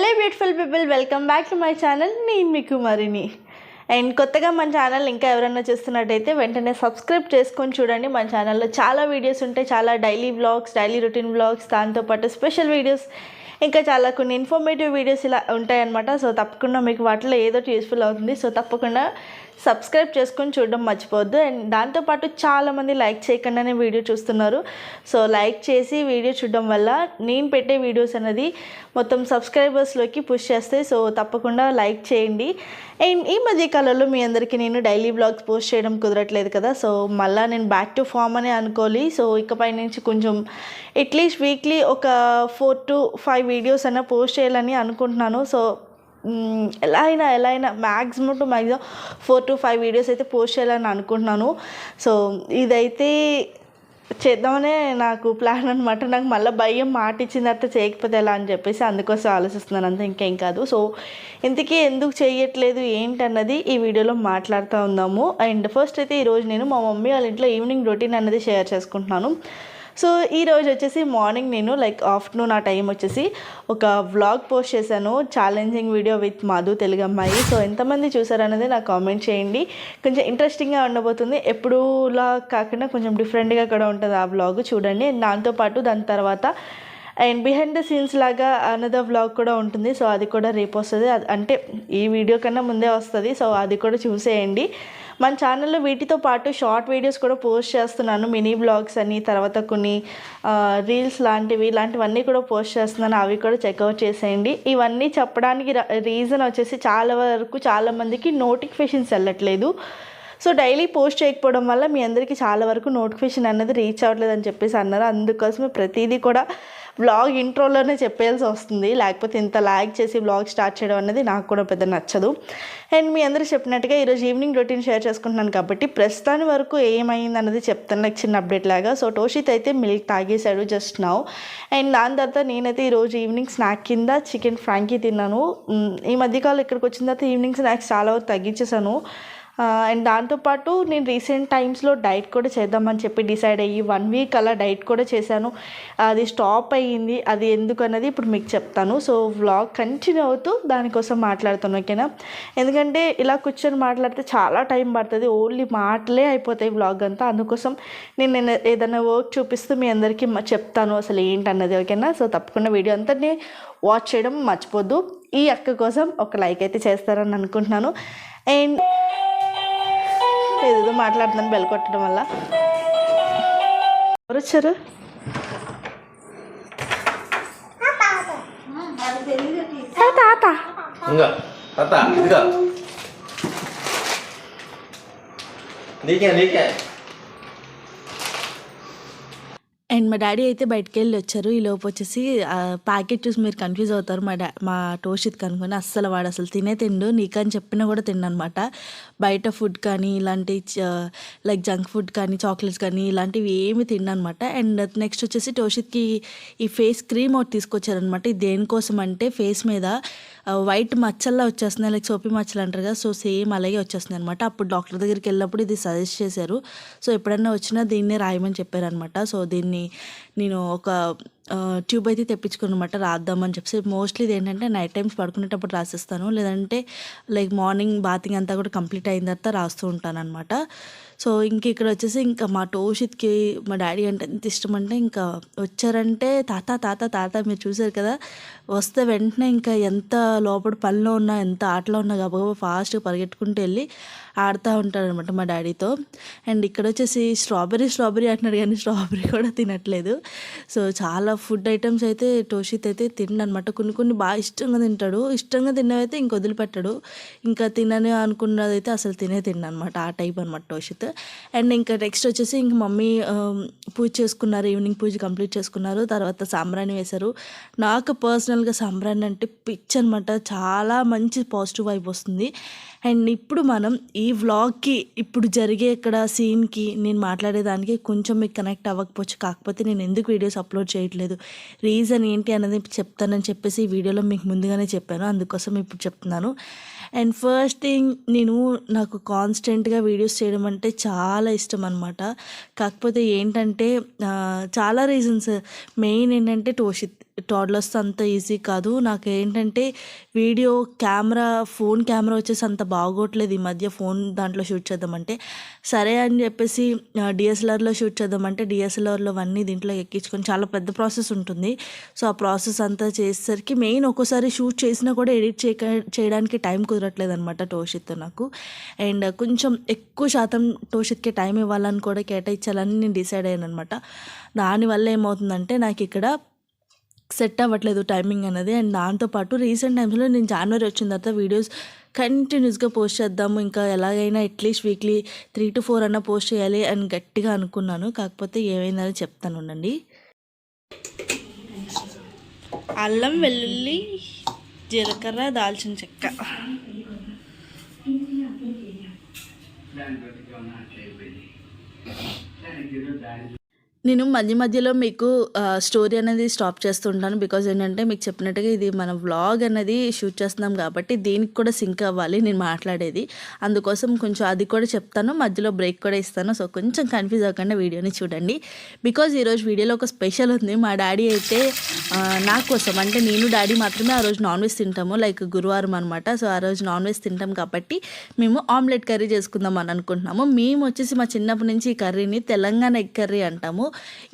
Hello beautiful people welcome back to my channel నేను మీ కుమారిని. And కొత్తగా మన ఛానల్ ఇంకా ఎవరైనా చూస్తున్నట్టయితే వెంటనే సబ్స్క్రైబ్ చేసుకొని చూడండి. మన ఛానల్లో చాలా వీడియోస్ ఉంటాయి. చాలా daily vlogs daily routine vlogs దాంతోపాటు స్పెషల్ వీడియోస్ ఇంకా చాలా కొన్ని ఇన్ఫర్మేటివ్ వీడియోస్ ఇలా ఉంటాయన్నమాట. సో తప్పకుండా మీకు వాటిలో ఏదో ఒకటి యూస్ఫుల్ అవుతుంది. సో తప్పకుండా సబ్స్క్రైబ్ చేసుకొని చూడడం మర్చిపోవద్దు. అండ్ దాంతోపాటు చాలామంది లైక్ చేయకుండానే వీడియో చూస్తున్నారు. సో లైక్ చేసి వీడియో చూడడం వల్ల నేను పెట్టే వీడియోస్ అనేది మొత్తం సబ్స్క్రైబర్స్లోకి పుష్ చేస్తాయి. సో తప్పకుండా లైక్ చేయండి. అండ్ ఈ మధ్య కాలంలో మీ అందరికీ నేను డైలీ బ్లాగ్స్ పోస్ట్ చేయడం కుదరట్లేదు కదా. సో మళ్ళీ నేను బ్యాక్ టు ఫామ్ అనే అనుకోవాలి సో ఇకపై నుంచి కొంచెం అట్లీస్ట్ వీక్లీ ఒక ఫోర్ టు ఫైవ్ వీడియోస్ అన్న పోస్ట్ చేయాలని అనుకుంటున్నాను. సో ఎలా అయినా ఎలా అయినా maximum to maximum four to five videos అయితే పోస్ట్ చేయాలని అనుకుంటున్నాను. సో ఇదైతే చేద్దామనే నాకు ప్లాన్ అనమాట నాకు మళ్ళీ భయం మాట ఇచ్చిన తర్వాత చేయకపోతే ఎలా అని చెప్పేసి అందుకోసం ఆలోచిస్తున్నాను అంతే ఇంకేం కాదు. సో ఇంతకీ ఎందుకు చేయట్లేదు ఏంటన్నది ఈ వీడియోలో మాట్లాడుతూ ఉందాము. అండ్ ఫస్ట్ అయితే ఈరోజు నేను మా మమ్మీ వాళ్ళ ఇంట్లో ఈవినింగ్ రొటీన్ అనేది షేర్ చేసుకుంటున్నాను. సో ఈ రోజు వచ్చేసి మార్నింగ్ నేను లైక్ ఆఫ్టర్నూన్ ఆ టైం వచ్చేసి ఒక వ్లాగ్ పోస్ట్ చేశాను. Challenging video with Madhu Telugu అమ్మాయి. సో ఎంతమంది చూసారనేది నాకు కామెంట్ చేయండి. కొంచెం ఇంట్రెస్టింగ్గా ఉండబోతుంది. ఎప్పుడులా కాకుండా కొంచెం డిఫరెంట్గా కూడా ఉంటుంది ఆ వ్లాగ్. చూడండి. దాంతోపాటు దాని తర్వాత అండ్ బిహైండ్ ద సీన్స్ లాగా అనదర్ వ్లాగ్ కూడా ఉంటుంది. సో అది కూడా రేపు వస్తుంది. అది- అంటే ఈ వీడియో కన్నా ముందే వస్తుంది. సో అది కూడా చూసేయండి. మన ఛానల్లో వీటితో పాటు షార్ట్ వీడియోస్ కూడా పోస్ట్ చేస్తున్నాను. మినీ బ్లాగ్స్ అని తర్వాత కొన్ని రీల్స్ లాంటివి ఇలాంటివన్నీ కూడా పోస్ట్ చేస్తున్నాను. అవి కూడా చెక్అవుట్ చేసేయండి. ఇవన్నీ చెప్పడానికి రీజన్ వచ్చేసి చాలా వరకు చాలామందికి నోటిఫికేషన్స్ వెళ్ళట్లేదు. సో డైలీ పోస్ట్ చేయకపోవడం వల్ల మీ అందరికీ చాలా వరకు నోటిఫికేషన్ అనేది రీచ్ అవ్వట్లేదు అని చెప్పేసి అన్నారు. అందుకోసమే ప్రతిదీ కూడా వ్లాగ్ ఇంట్రోలోనే చెప్పేయాల్సి వస్తుంది. లేకపోతే ఇంత లాగ్ చేసి బ్లాగ్ స్టార్ట్ చేయడం అనేది నాకు కూడా పెద్ద నచ్చదు. అండ్ మీ అందరూ చెప్పినట్టుగా ఈరోజు ఈవినింగ్ రొటీన్ షేర్ చేసుకుంటున్నాను కాబట్టి ప్రస్తుతాని వరకు ఏమైంది అన్నది చెప్తాను. నాకు చిన్న అప్డేట్ లాగా. సో టోషిత్ అయితే మిల్క్ తాగేశాడు జస్ట్ నౌ అండ్ దాని తర్వాత నేనైతే ఈరోజు ఈవినింగ్ స్నాక్ కింద చికెన్ ఫ్రాంకీ తిన్నాను. ఈ మధ్యకాలం ఇక్కడికి వచ్చిన తర్వాత ఈవినింగ్ స్నాక్స్ చాలా వరకు తగ్గించేసాను అండ్ దాంతోపాటు నేను రీసెంట్ టైమ్స్లో డైట్ కూడా చేద్దామని చెప్పి డిసైడ్ అయ్యి వన్ వీక్ అలా డైట్ కూడా చేశాను. అది స్టాప్ అయ్యింది. అది ఎందుకు అన్నది ఇప్పుడు మీకు చెప్తాను. సో వ్లాగ్ కంటిన్యూ అవుతూ దానికోసం మాట్లాడుతాను ఓకేనా? ఎందుకంటే ఇలా కూర్చొని మాట్లాడితే చాలా టైం పడుతుంది. ఓన్లీ మాటలే అయిపోతాయి వ్లాగ్ అంతా. అందుకోసం నేను నేను ఏదైనా వర్క్ చూపిస్తూ మీ అందరికీ చెప్తాను అసలు ఏంటన్నది ఓకేనా? సో తప్పకుండా వీడియో అంతటినీ వాచ్ చేయడం మర్చిపోద్దు. ఈ అక్క కోసం ఒక లైక్ అయితే చేస్తారని అనుకుంటున్నాను. అండ్ ఏదేదో మాట్లాడుతున్నాను బెల్ కొట్టడం వల్ల. ఎవరు వచ్చారు? తాత తాత. నీకే నీకే. అండ్ మా డాడీ అయితే బయటికి వెళ్ళి వచ్చారు. ఈ లోపు వచ్చేసి ప్యాకెట్ చూసి మీరు కన్ఫ్యూజ్ అవుతారు. మా డా మా టోషిత్ కనుక్కొని అస్సలు వాడు అసలు తినే తిండు నీకని చెప్పినా కూడా తిండనమాట బయట ఫుడ్ కానీ ఇలాంటి లైక్ జంక్ ఫుడ్ కానీ చాక్లెట్స్ కానీ ఇలాంటివి ఏమి తిండనమాట అండ్ నెక్స్ట్ వచ్చేసి టోషిత్కి ఈ ఫేస్ క్రీమ్ ఒకటి తీసుకొచ్చారనమాట. ఇది దేనికోసం అంటే ఫేస్ మీద వైట్ మచ్చల్లా వచ్చేస్తున్నాయి. లైక్ సోపి మచ్చలు అంటారు కదా సో సేమ్ అలాగే వచ్చేస్తుంది అనమాట అప్పుడు డాక్టర్ దగ్గరికి వెళ్ళినప్పుడు ఇది సజెస్ట్ చేశారు. సో ఎప్పుడన్నా వచ్చినా దీన్నే రాయమని చెప్పారనమాట. సో దీన్ని నేను ఒక ట్యూబ్ అయితే తెప్పించుకుని అనమాట రాద్దామని చెప్పి మోస్ట్లీ ఇది ఏంటంటే నైట్ టైమ్స్ పడుకునేటప్పుడు రాసిస్తాను. లేదంటే లైక్ మార్నింగ్ బాతింగ్ అంతా కూడా కంప్లీట్ అయిన తర్వాత రాస్తూ ఉంటాను అనమాట సో ఇంక ఇక్కడ వచ్చేసి ఇంకా మా టోషిత్కి మా డాడీ అంటే ఎంత ఇష్టం అంటే ఇంకా వచ్చారంటే తాత తాత తాత మీరు చూసారు కదా వస్తే వెంటనే ఇంకా ఎంత లోపల పనిలో ఉన్నా ఎంత ఆటలో ఉన్నా గబగబా ఫాస్ట్గా పరిగెట్టుకుంటూ వెళ్ళి ఆడుతూ ఉంటాడనమాట మా డాడీతో. అండ్ ఇక్కడ వచ్చేసి స్ట్రాబెర్రీ స్ట్రాబెర్రీ అంటున్నాడు కానీ స్ట్రాబెర్రీ కూడా తినట్లేదు. సో చాలా ఫుడ్ ఐటమ్స్ అయితే టోషిత్ అయితే తిండనమాట. కొన్ని కొన్ని బాగా ఇష్టంగా తింటాడు. ఇష్టంగా తిన్నవైతే ఇంక వదిలిపెట్టాడు. ఇంకా తినని అనుకున్నదైతే అసలు తినే తిన్నమాట ఆ టైప్ అనమాట టోషిత్. అండ్ ఇంకా నెక్స్ట్ వచ్చేసి ఇంక మమ్మీ పూజ చేసుకున్నారు. ఈవినింగ్ పూజ కంప్లీట్ చేసుకున్నారు. తర్వాత సాంబ్రాణి వేశారు. నాకు పర్సనల్గా సాంబ్రాణి అంటే పిచ్ అనమాట చాలా మంచి పాజిటివ్ వైబ్ వస్తుంది. అండ్ ఇప్పుడు మనం ఈ వ్లాగ్కి ఇప్పుడు జరిగే ఇక్కడ సీన్కి నేను మాట్లాడేదానికి కొంచెం మీకు కనెక్ట్ అవ్వకపోవచ్చు. కాకపోతే నేను ఎందుకు వీడియోస్ అప్లోడ్ చేయట్లేదు? రీజన్ ఏంటి అనేది చెప్తానని చెప్పేసి ఈ వీడియోలో మీకు ముందుగానే చెప్పాను. అందుకోసం ఇప్పుడు చెప్తున్నాను. అండ్ ఫస్ట్ థింగ్ నేను నాకు కాన్స్టెంట్గా వీడియోస్ చేయడం అంటే చాలా ఇష్టం అనమాట కాకపోతే ఏంటంటే చాలా రీజన్స్ మెయిన్ ఏంటంటే టోషిత్. టాడ్లర్స్ అంత ఈజీ కాదు. నాకు ఏంటంటే వీడియో కెమెరా ఫోన్ కెమెరా వచ్చేసి అంత బాగోట్లేదు. ఈ మధ్య ఫోన్ దాంట్లో షూట్ చేద్దామంటే. సరే అని చెప్పేసి డిఎస్ఎల్ఆర్లో షూట్ చేద్దామంటే డిఎస్ఎల్ఆర్లో అన్నీ దీంట్లో ఎక్కించుకొని చాలా పెద్ద ప్రాసెస్ ఉంటుంది. సో ఆ ప్రాసెస్ అంతా చేసేసరికి మెయిన్ ఒక్కోసారి షూట్ చేసినా కూడా ఎడిట్ చేయక చేయడానికి టైం కుదరట్లేదు అనమాట టోషిత్తో నాకు. అండ్ కొంచెం ఎక్కువ శాతం టోషిత్కి టైం ఇవ్వాలని కూడా కేటాయించాలని నేను డిసైడ్ అయ్యాను అనమాట దానివల్ల ఏమవుతుందంటే నాకు ఇక్కడ సెట్ అవ్వట్లేదు టైమింగ్ అనేది. అండ్ దాంతోపాటు రీసెంట్ టైమ్స్లో నేను జనవరి వచ్చిన తర్వాత వీడియోస్ కంటిన్యూస్గా పోస్ట్ చేద్దాము. ఇంకా ఎలాగైనా at least weekly three to four అన్న పోస్ట్ చేయాలి అని గట్టిగా అనుకున్నాను. కాకపోతే ఏమైందని చెప్తాను ఉండండి. అల్లం వెల్లుల్లి జీలకర్ర దాల్చిన చెక్క. నేను మధ్య మధ్యలో మీకు స్టోరీ అనేది స్టాప్ చేస్తుంటాను. బికాజ్ ఏంటంటే మీకు చెప్పినట్టుగా ఇది మన వ్లాగ్ అనేది షూట్ చేస్తున్నాం కాబట్టి దీనికి కూడా సింక్ అవ్వాలి నేను మాట్లాడేది. అందుకోసం కొంచెం అది కూడా చెప్తాను మధ్యలో బ్రేక్ కూడా ఇస్తాను. సో కొంచెం కన్ఫ్యూజ్ అవ్వకుండా వీడియోని చూడండి. బికాజ్ ఈరోజు వీడియోలో ఒక స్పెషల్ ఉంది. మా డాడీ అయితే నా కోసం అంటే నేను డాడీ మాత్రమే ఆ రోజు నాన్ వెజ్ తింటాము. లైక్ గురువారం అనమాట సో ఆ రోజు నాన్ వెజ్ తింటాం కాబట్టి మేము ఆమ్లెట్ కర్రీ చేసుకుందాం అని అనుకుంటున్నాము. మేము వచ్చేసి మా చిన్నప్పటి నుంచి ఈ కర్రీని తెలంగాణ ఎగ్ కర్రీ అంటాము.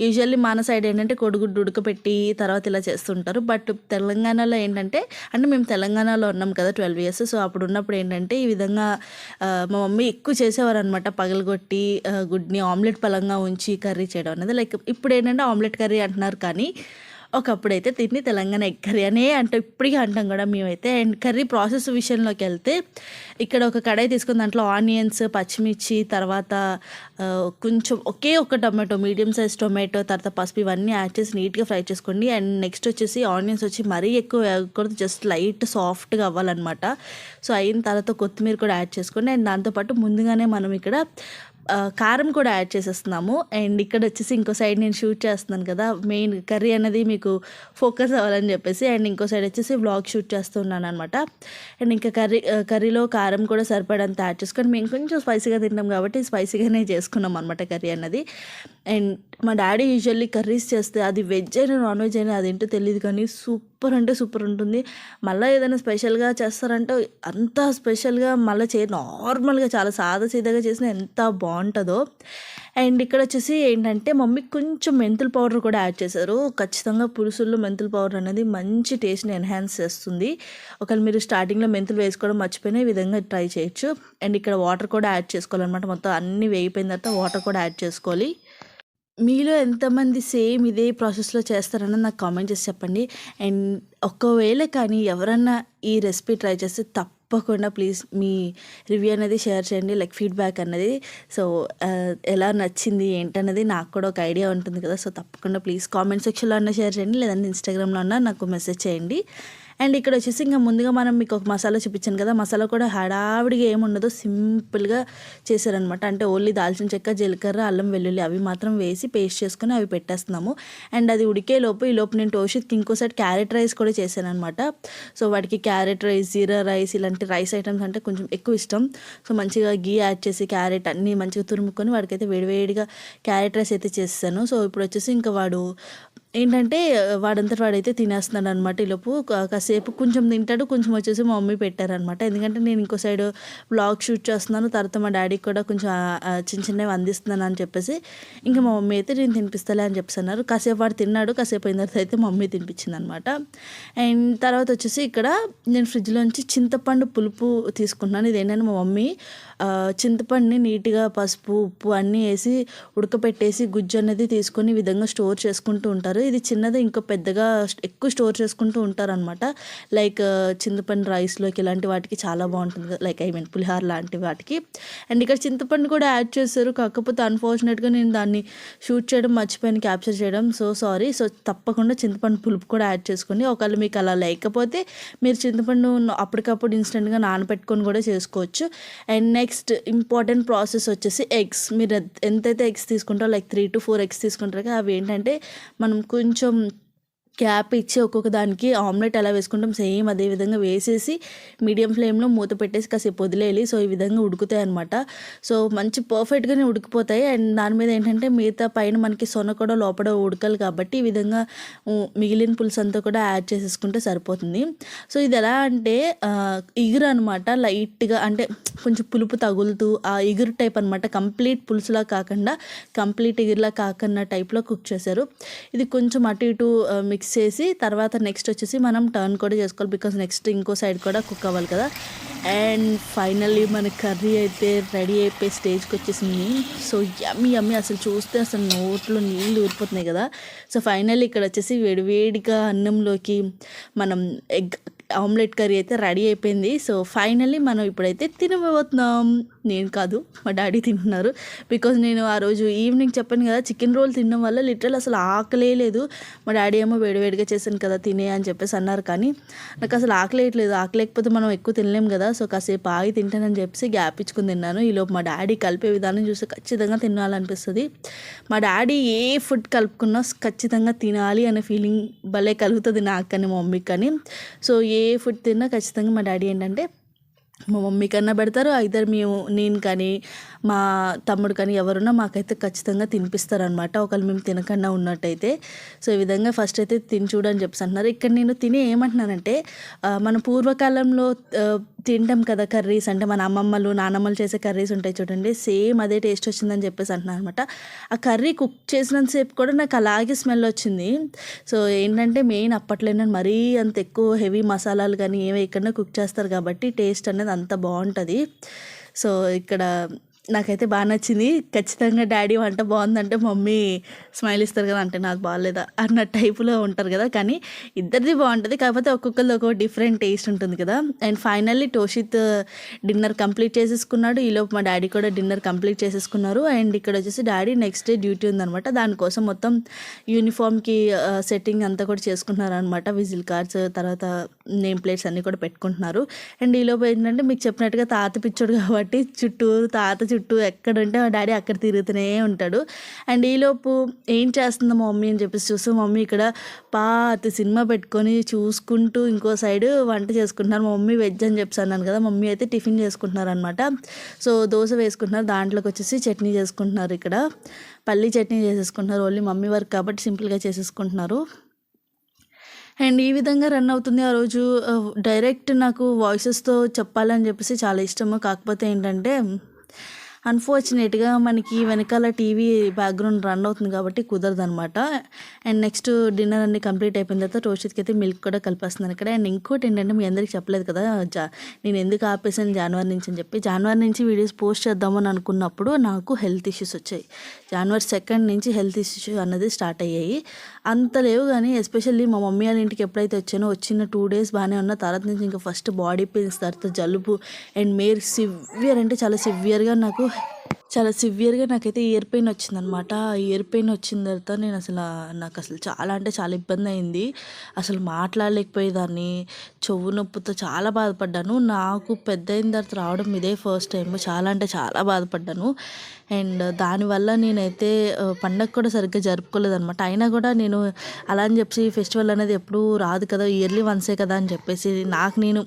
యూజువల్లీ మన సైడ్ ఏంటంటే కొడుగుడ్డు ఉడకపెట్టి తర్వాత ఇలా చేస్తుంటారు. బట్ తెలంగాణలో ఏంటంటే అంటే మేము తెలంగాణలో ఉన్నాం కదా ట్వెల్వ్ ఇయర్స్. సో అప్పుడు ఉన్నప్పుడు ఏంటంటే ఈ విధంగా మా మమ్మీ ఎక్కువ చేసేవారు అనమాట పగలగొట్టి గుడ్ని ఆమ్లెట్ పలంగా ఉంచి కర్రీ చేయడం అనేది. లైక్ ఇప్పుడు ఏంటంటే ఆమ్లెట్ కర్రీ అంటున్నారు కానీ ఒకప్పుడైతే తిని తెలంగాణ ఎగ్ కర్రీ అనే అంటే ఇప్పటికీ అంటాం కూడా మేమైతే. అండ్ కర్రీ ప్రాసెస్ విషయంలోకి వెళ్తే ఇక్కడ ఒక కడాయి తీసుకుని దాంట్లో ఆనియన్స్ పచ్చిమిర్చి తర్వాత కొంచెం ఒకే ఒక టొమాటో మీడియం సైజ్ టొమాటో తర్వాత పసుపు ఇవన్నీ యాడ్ చేసి నీట్గా ఫ్రై చేసుకోండి. అండ్ నెక్స్ట్ వచ్చేసి ఆనియన్స్ వచ్చి మరీ ఎక్కువ వేయకూడదు జస్ట్ లైట్ సాఫ్ట్గా అవ్వాలన్నమాట. సో అయిన తర్వాత కొత్తిమీర కూడా యాడ్ చేసుకోండి. అండ్ దాంతోపాటు ముందుగానే మనం ఇక్కడ కారం కూడా యాడ్ చేసేస్తున్నాము. అండ్ ఇక్కడ వచ్చేసి ఇంకో సైడ్ నేను షూట్ చేస్తున్నాను కదా మెయిన్ కర్రీ అనేది మీకు ఫోకస్ అవ్వాలని చెప్పేసి అండ్ ఇంకో సైడ్ వచ్చేసి వ్లాగ్ షూట్ చేస్తున్నాను అనమాట అండ్ ఇంకా కర్రీ కర్రీలో కారం కూడా సరిపడంత యాడ్ చేసుకొని మేము కొంచెం స్పైసీగా తింటాం కాబట్టి స్పైసీగానే చేసుకున్నాం అనమాట కర్రీ అన్నది. అండ్ మా డాడీ యూజువల్లీ కర్రీస్ చేస్తే అది వెజ్ అయినా నాన్ వెజ్ అయినా అదేంటో తెలియదు కానీ సూప్ సూపర్ అంటే సూపర్ ఉంటుంది. మళ్ళీ ఏదైనా స్పెషల్గా చేస్తారంటే అంత స్పెషల్గా మళ్ళీ చే నార్మల్గా చాలా సాదా సీదాగా చేసినా ఎంత బాగుంటుందో. అండ్ ఇక్కడ వచ్చేసి ఏంటంటే మమ్మీ కొంచెం మెంతుల పౌడర్ కూడా యాడ్ చేశారు. ఖచ్చితంగా పులుసుల్లో మెంతుల పౌడర్ అనేది మంచి టేస్ట్ని ఎన్హాన్స్ చేస్తుంది. ఒకవేళ మీరు స్టార్టింగ్లో మెంతులు వేసుకోవడం మర్చిపోయినా ఈ విధంగా ట్రై చేయొచ్చు. అండ్ ఇక్కడ వాటర్ కూడా యాడ్ చేసుకోవాలన్నమాట. మొత్తం అన్నీ వేగిపోయిన తర్వాత వాటర్ కూడా యాడ్ చేసుకోవాలి. మీలో ఎంతమంది సేమ్ ఇదే ప్రాసెస్లో చేస్తారని నాకు కామెంట్ చేసి చెప్పండి. అండ్ ఒకవేళ కానీ ఎవరన్నా ఈ రెసిపీ ట్రై చేస్తే తప్పకుండా ప్లీజ్ మీ రివ్యూ అనేది షేర్ చేయండి లైక్ ఫీడ్బ్యాక్ అన్నది. సో ఎలా నచ్చింది ఏంటన్నది నాకు కూడా ఒక ఐడియా ఉంటుంది కదా. సో తప్పకుండా ప్లీజ్ కామెంట్ సెక్షన్లో అన్నా షేర్ చేయండి లేదంటే ఇన్స్టాగ్రామ్లో అన్నా నాకు మెసేజ్ చేయండి. అండ్ ఇక్కడ వచ్చేసి ఇంకా ముందుగా మనం మీకు ఒక మసాలా చూపించాను కదా మసాలా కూడా హడావిడిగా ఏముండదు సింపుల్గా చేశారనమాట. అంటే ఓన్లీ దాల్చిన చెక్క జీలకర్ర అల్లం వెల్లుల్లి అవి మాత్రం వేసి పేస్ట్ చేసుకొని అవి పెట్టేస్తున్నాము. అండ్ అది ఉడికే లోపు ఈ లోపు నేను టోషిత్కి ఇంకోసారి క్యారెట్ రైస్ కూడా చేశాను అనమాట సో వాటికి క్యారెట్ రైస్ జీరా రైస్ ఇలాంటి రైస్ ఐటమ్స్ అంటే కొంచెం ఎక్కువ ఇష్టం. సో మంచిగా గీ యాడ్ చేసి క్యారెట్ అన్నీ మంచిగా తురుముకొని వాడికైతే వేడివేడిగా క్యారెట్ రైస్ అయితే చేస్తాను. సో ఇప్పుడు వచ్చేసి ఇంకా వాడు ఏంటంటే వాడంతట వాడైతే తినేస్తున్నాడు అనమాట ఈలోపు కాసేపు కొంచెం తింటాడు కొంచెం వచ్చేసి మా మమ్మీ పెట్టారనమాట ఎందుకంటే నేను ఇంకో సైడ్ బ్లాగ్ షూట్ చేస్తున్నాను తర్వాత మా డాడీకి కూడా కొంచెం చిన్న చిన్నవి అందిస్తున్నాను అని చెప్పేసి ఇంకా మా మమ్మీ అయితే నేను తినిపిస్తలే అని చెప్పేసి అన్నారు. కాసేపు వాడు తిన్నాడు కాసేపు అయిన తర్వాత అయితే మా మమ్మీ తినిపించింది అనమాట అండ్ తర్వాత వచ్చేసి ఇక్కడ నేను ఫ్రిడ్జ్లోంచి చింతపండు పులుపు తీసుకుంటున్నాను. ఇదేంటంటే మా మమ్మీ చింతపండుని నీట్గా పసుపు ఉప్పు అన్నీ వేసి ఉడకపెట్టేసి గుజ్జు అనేది తీసుకొని విధంగా స్టోర్ చేసుకుంటూ ఉంటారు. ఇది చిన్నది ఇంకో పెద్దగా ఎక్కువ స్టోర్ చేసుకుంటూ ఉంటారనమాట లైక్ చింతపండు రైస్లోకి ఇలాంటి వాటికి చాలా బాగుంటుంది లైక్ ఐ మీన్ పులిహార లాంటి వాటికి. అండ్ ఇక్కడ చింతపండు కూడా యాడ్ చేశారు కాకపోతే అన్ఫార్చునేట్గా నేను దాన్ని షూట్ చేయడం మర్చిపోయాను క్యాప్చర్ చేయడం. So sorry. సో తప్పకుండా చింతపండు పులుపు కూడా యాడ్ చేసుకోండి ఒకవేళ మీకు అలా లేకపోతే మీరు చింతపండు అప్పటికప్పుడు ఇన్స్టెంట్గా నానబెట్టుకొని కూడా చేసుకోవచ్చు. అండ్ నెక్స్ట్ ఇంపార్టెంట్ ప్రాసెస్ వచ్చేసి ఎగ్స్. మీరు ఎంతైతే ఎగ్స్ తీసుకుంటారో like three to four eggs తీసుకుంటారో అవి ఏంటంటే మనం కొంచెం క్యాప్ ఇచ్చి ఒక్కొక్క దానికి ఆమ్లెట్ ఎలా వేసుకుంటాం. సేమ్ అదే విధంగా వేసేసి మీడియం ఫ్లేమ్లో మూత పెట్టేసి కాసేపు వదిలేయాలి. సో ఈ విధంగా ఉడుకుతాయి అనమాట సో మంచి పర్ఫెక్ట్గానే ఉడికిపోతాయి. అండ్ దాని మీద ఏంటంటే మిగతా పైన మనకి సొన కూడా లోపల ఉడకాలి కాబట్టి ఈ విధంగా మిగిలిన పులుసు అంతా కూడా యాడ్ చేసేసుకుంటే సరిపోతుంది. సో ఇది ఎలా అంటే ఇగురు అనమాట లైట్గా అంటే కొంచెం పులుపు తగులుతూ ఆ ఇగురు టైప్ అనమాట కంప్లీట్ పులుసులా కాకుండా కంప్లీట్ ఇగురులా కాకుండా టైప్లో కుక్ చేశారు. ఇది కొంచెం అటు ఇటు మిక్స్ చేసి తర్వాత నెక్స్ట్ వచ్చేసి మనం టర్న్ కూడా చేసుకోవాలి బికాస్ నెక్స్ట్ ఇంకో సైడ్ కూడా కుక్ అవ్వాలి కదా. అండ్ ఫైనల్లీ మన కర్రీ అయితే రెడీ అయిపోయి స్టేజ్కి వచ్చేసింది. సో యమ్మి యమ్మి అసలు చూస్తే అసలు నోట్లో నీళ్ళు ఊరిపోతున్నాయి కదా. సో ఫైనల్లీ ఇక్కడ వచ్చేసి వేడివేడిగా అన్నంలోకి మనం ఎగ్ ఆమ్లెట్ కర్రీ అయితే రెడీ అయిపోయింది. సో ఫైనల్లీ మనం ఇప్పుడైతే తినబోతున్నాం. నేను కాదు మా డాడీ తింటున్నారు. బికాజ్ నేను ఆ రోజు ఈవినింగ్ చెప్పాను కదా చికెన్ రోల్ తినడం వల్ల లిటరల్ అసలు ఆకలే లేదు. మా డాడీ ఏమో వేడివేడిగా చేశాను కదా తినే అని చెప్పేసి అన్నారు. కానీ నాకు అసలు ఆకలేయట్లేదు ఆకలేకపోతే మనం ఎక్కువ తినలేం కదా. సో కాసేపు ఆగి తింటానని చెప్పేసి గ్యాప్ ఇచ్చుకుని తిన్నాను. ఈలోపు మా డాడీ కలిపే విధానం చూస్తే ఖచ్చితంగా తినాలనిపిస్తుంది. మా డాడీ ఏ ఫుడ్ కలుపుకున్నా ఖచ్చితంగా తినాలి అనే ఫీలింగ్ భలే కలుగుతుంది నాకు కానీ మా మమ్మీకి కానీ సో ఏ ఏ ఫుడ్ తిన్నా ఖచ్చితంగా మా డాడీ ఏంటంటే మా మమ్మీ కన్నా పెడతారు ఇద్దరు మేము నేను కానీ మా తమ్ముడు కానీ ఎవరున్నా మాకైతే ఖచ్చితంగా తినిపిస్తారనమాట ఒకళ్ళు మేము తినకుండా ఉన్నట్టయితే. సో ఈ విధంగా ఫస్ట్ అయితే తిని చూడని చెప్పేసి అంటున్నారు. ఇక్కడ నేను తిని ఏమంటున్నానంటే మన పూర్వకాలంలో తింటాం కదా కర్రీస్. అంటే మన అమ్మమ్మలు నానమ్మలు చేసే కర్రీస్ ఉంటాయి చూడండి. సేమ్ అదే టేస్ట్ వచ్చిందని చెప్పేసి అంటున్నాను అనమాట ఆ కర్రీ కుక్ చేసినంతసేపు కూడా నాకు అలాగే స్మెల్ వచ్చింది. సో ఏంటంటే మెయిన్ అప్పట్లో మరీ అంత ఎక్కువ హెవీ మసాలాలు కానీ ఏమి ఎక్కడన్నా కుక్ చేస్తారు కాబట్టి టేస్ట్ అనేది అంత బాగుంటుంది. సో ఇక్కడ నాకైతే బాగా నచ్చింది. ఖచ్చితంగా డాడీ వంట బాగుందంటే మమ్మీ స్మైల్ ఇస్తారు కదా అంటే నాకు బాగాలేదా అన్న టైపులో ఉంటారు కదా కానీ ఇద్దరిది బాగుంటుంది. కాకపోతే ఒక్కొక్కరిది ఒక్కొక్క డిఫరెంట్ టేస్ట్ ఉంటుంది కదా. And finally Toshit dinner complete చేసేసుకున్నాడు. ఈలోపు మా డాడీ కూడా డిన్నర్ కంప్లీట్ చేసేసుకున్నారు. అండ్ ఇక్కడ వచ్చేసి డాడీ నెక్స్ట్ డే డ్యూటీ ఉందనమాట దానికోసం మొత్తం యూనిఫామ్కి సెట్టింగ్ అంతా కూడా చేసుకుంటున్నారు అనమాట విజిల్ కార్డ్స్ తర్వాత నేమ్ ప్లేట్స్ అన్నీ కూడా పెట్టుకుంటున్నారు. అండ్ ఈలోపు ఏంటంటే మీకు చెప్పినట్టుగా తాత పిచ్చోడు కాబట్టి చుట్టూ తాత చుట్టూ ఎక్కడంటే మా డాడీ అక్కడ తిరుగుతూనే ఉంటాడు. అండ్ ఈలోపు ఏం చేస్తుందో మా మమ్మీ అని చెప్పేసి చూస్తే మమ్మీ ఇక్కడ పాత సినిమా పెట్టుకొని చూసుకుంటూ ఇంకో సైడ్ వంట చేసుకుంటున్నారు. మా మమ్మీ వెజ్ అని చెప్పి అన్నాను కదా మమ్మీ అయితే టిఫిన్ చేసుకుంటున్నారు అనమాట సో దోశ వేసుకుంటున్నారు దాంట్లోకి వచ్చేసి చట్నీ చేసుకుంటున్నారు ఇక్కడ. పల్లీ చట్నీ చేసేసుకుంటున్నారు ఓన్లీ మమ్మీ వర్క్ కాబట్టి సింపుల్గా చేసేసుకుంటున్నారు. అండ్ ఈ విధంగా రన్ అవుతుంది ఆ రోజు. డైరెక్ట్ నాకు వాయిసెస్తో చెప్పాలని చెప్పేసి చాలా ఇష్టము. కాకపోతే ఏంటంటే అన్ఫార్చునేట్గా మనకి వెనకాల టీవీ బ్యాక్గ్రౌండ్ రన్ అవుతుంది కాబట్టి కుదరదు అనమాట అండ్ నెక్స్ట్ డిన్నర్ అన్ని కంప్లీట్ అయిపోయిన తర్వాత రోషిత్కి అయితే మిల్క్ కూడా కలిపేస్తున్నాను ఇక్కడ. అండ్ ఇంకోటి ఏంటంటే మీ అందరికి చెప్పలేదు కదా జా నేను ఎందుకు ఆపేసాను జనవరి నుంచి అని చెప్పి. జనవరి నుంచి వీడియోస్ పోస్ట్ చేద్దామని అనుకున్నప్పుడు నాకు హెల్త్ ఇష్యూస్ వచ్చాయి. జనవరి సెకండ్ నుంచి హెల్త్ ఇష్యూ అన్నది స్టార్ట్ అయ్యాయి. అంత లేవు కానీ ఎస్పెషల్లీ మా మమ్మీ వాళ్ళ ఇంటికి ఎప్పుడైతే వచ్చానో వచ్చిన టూ డేస్ బాగానే ఉన్న. తర్వాత నుంచి ఇంకా ఫస్ట్ బాడీ పెయిన్స్ తర్వాత జలుబు అండ్ మేర్ సివియర్ అంటే చాలా సివియర్గా నాకు చాలా సివియర్గా నాకైతే ఇయర్ పెయిన్ వచ్చిందనమాట అనమాట ఇయర్ పెయిన్ వచ్చిన తర్వాత నేను అసలు నాకు అసలు చాలా అంటే చాలా ఇబ్బంది అయింది. అసలు మాట్లాడలేకపోయేదాన్ని. చెవు నొప్పితో చాలా బాధపడ్డాను. నాకు పెద్ద అయిన తర్వాత రావడం ఇదే ఫస్ట్ టైం చాలా అంటే చాలా బాధపడ్డాను. అండ్ దానివల్ల నేనైతే పండగ కూడా సరిగ్గా జరుపుకోలేదనమాట అయినా కూడా నేను అలా అని చెప్పి ఫెస్టివల్ అనేది ఎప్పుడూ రాదు కదా ఇయర్లీ వన్సే కదా అని చెప్పేసి నాకు నేను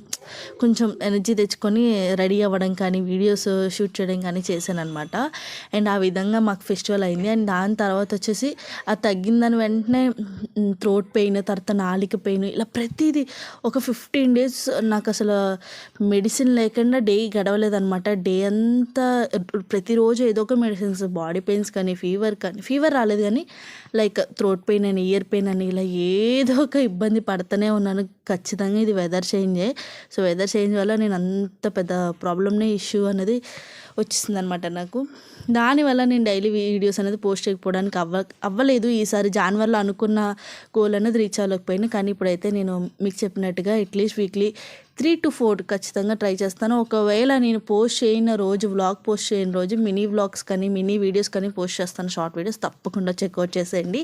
కొంచెం ఎనర్జీ తెచ్చుకొని రెడీ అవ్వడం కానీ వీడియోస్ షూట్ చేయడం కానీ చేశాను అనమాట అండ్ ఆ విధంగా మాకు ఫెస్టివల్ అయింది. అండ్ దాని తర్వాత వచ్చేసి అది తగ్గిందని వెంటనే థ్రోట్ పెయిన్ తర్వాత నాలిక పెయిన్ ఇలా ప్రతిదీ ఒక ఫిఫ్టీన్ డేస్ నాకు అసలు మెడిసిన్ లేకుండా డే గడవలేదనమాట డే అంతా ప్రతిరోజు ఏదో ఒక మెడిసిన్స్ బాడీ పెయిన్స్ కానీ ఫీవర్ కానీ ఫీవర్ రాలేదు కానీ లైక్ థ్రోట్ పెయిన్ అని ఇయర్ పెయిన్ అని ఇలా ఏదో ఒక ఇబ్బంది పడుతూనే ఉన్నాను. ఖచ్చితంగా ఇది వెదర్ చేంజే. సో వెదర్ చేంజ్ వల్ల నేను అంత పెద్ద ప్రాబ్లమ్నే ఇష్యూ అనేది వచ్చేసింది అనమాట నాకు దానివల్ల నేను డైలీ వీడియోస్ అనేది పోస్ట్ చేయకపోవడానికి అవ్వ అవ్వలేదు. ఈసారి జాన్వర్లో అనుకున్న గోల్ అనేది రీచ్ అవ్వలేకపోయినా. కానీ ఇప్పుడైతే నేను మీకు చెప్పినట్టుగా at least weekly three to four ఖచ్చితంగా ట్రై చేస్తాను. ఒకవేళ నేను పోస్ట్ చేయని రోజు వ్లాగ్ పోస్ట్ చేయని రోజు మినీ వ్లాగ్స్ కానీ మినీ వీడియోస్ కానీ పోస్ట్ చేస్తాను. షార్ట్ వీడియోస్ తప్పకుండా చెక్అవుట్ చేసేయండి.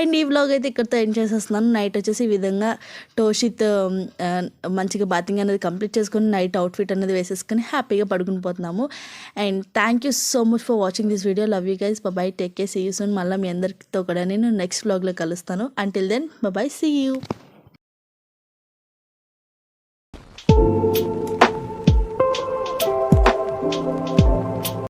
అండ్ ఈ వ్లాగ్ అయితే ఇక్కడితో ఎండ్ చేసేస్తున్నాను. నైట్ వచ్చేసి ఈ విధంగా టోషిత్ మంచిగా బాతింగ్ అనేది కంప్లీట్ చేసుకొని నైట్ అవుట్ఫిట్ అనేది వేసేసుకొని హ్యాపీగా పడుకుని పోతున్నాము. And thank you so much for watching this video love you guys bye take care see you soon మళ్ళీ మీ అందరితో కూడా నేను నెక్స్ట్ వ్లాగ్లో కలుస్తాను. Until then bye see you